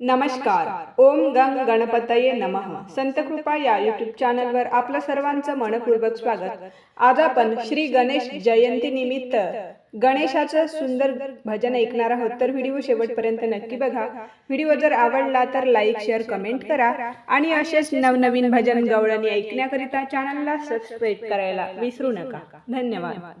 नमस्कार. ओम गंग गणपतये नमः. संतकृपा या युट्यूब चॅनलवर आपलं सर्वांचं मनपूर्वक स्वागत. आज आपण श्री गणेश जयंती निमित्त गणेशाचं सुंदर भजन ऐकणार आहोत. तर व्हिडिओ शेवटपर्यंत नक्की बघा. व्हिडिओ जर आवडला तर लाईक शेअर कमेंट करा. आणि असेच नवनवीन भजन गवळणी ऐकण्याकरिता चॅनलला सबस्क्राईब करायला विसरू नका. धन्यवाद.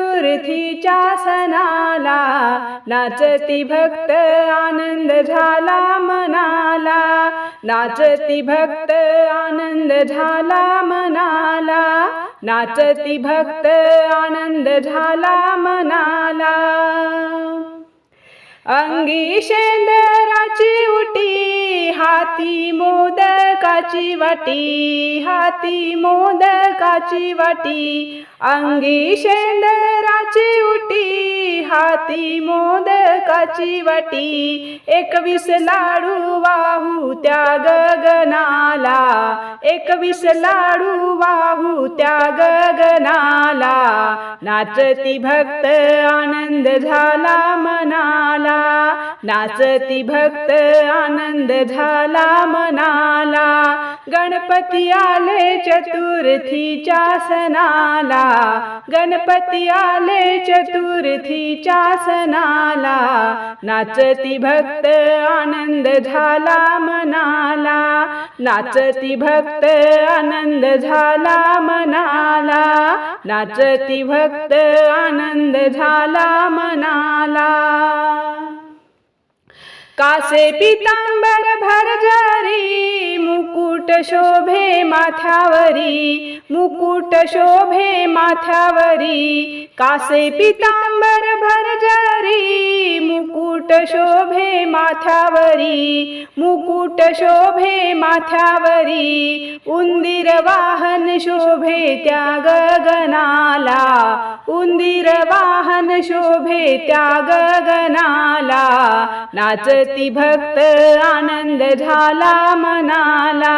चतुर्थीच्या सणाला नाचती भक्त आनंद झाला मनाला. नाचती भक्त आनंद झाला मनाला. नाचती भक्त आनंद झाला मनाला. अंगी शेंदराची हाती मोदकाची वाटी हाती मोदकाची वाटी अंगी शेंदरा हाती मोदकाची वाटी. एकवीस लाडू वाहू त्या गगनाला. एकवीस लाडू वाहू त्या गगनाला. नाचती भक्त आनंद झाला मनाला. नाचती भक्त आनंद झाला मनाला. गणपती आले चतुर्थीच्या सणाला. गणपती आले चतुर्थीच्या सणाला नाचती भक्त आनंद झाला मनाला. नाचती भक्त आनंद झाला मनाला. नाचती भक्त आनंद झाला मनाला. कासे पितांबर भरजरी मुकुट शोभे माथ्यावरी मुकुट शोभे माथ्यावरी. कासे पितांबर भरजरी मुकुट शोभे माथ्यावरी मुकुट शोभे माथ्यावरी उंदीर वाहन शोभे त्या गगनाला उंदीर वाहन शोभे त्या गगनाला नाचती भक्त आनंद झाला मनाला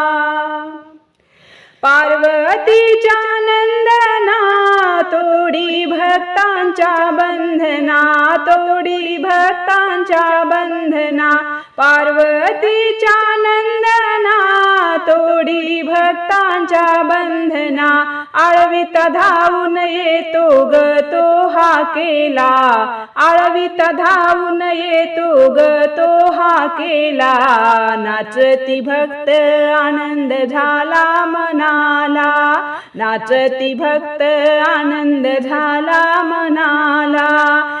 तोडी भक्तांच्या बंधना तोडी भक्तांच्या बंधना पार्वतीच्या नंदना तोडी भक्तांच्या बंधना आळवीत धावून येतो ग तो हा केला. आळवीत धावून येतो ग तो हा केला. नाचती भक्त आनंद झाला मनाला. नाचती भक्त आनंद झाला मनाला.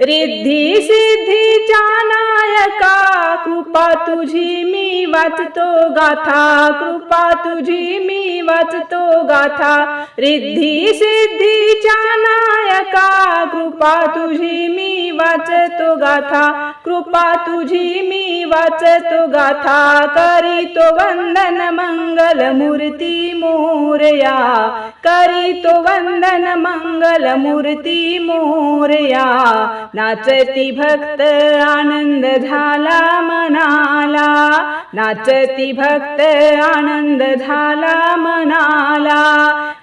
रिद्धी सिद्धीच्या नायका कृपा तुझी मी वाचतो गाथा कृपा तुझी मी वाचतो गाथा. रिद्धी सिद्धीच्या नायका कृपा तुझी मी वाचतो गाथा. कृपा तुझी मी वाचतो गाथा करीतो वंदन मंगल मूर्ती मोरया. करीतो वंदन मंगल मूर्ती मोरया. नाचती भक्त आनंद झाला मनाला. नाचती भक्त आनंद झाला मनाला.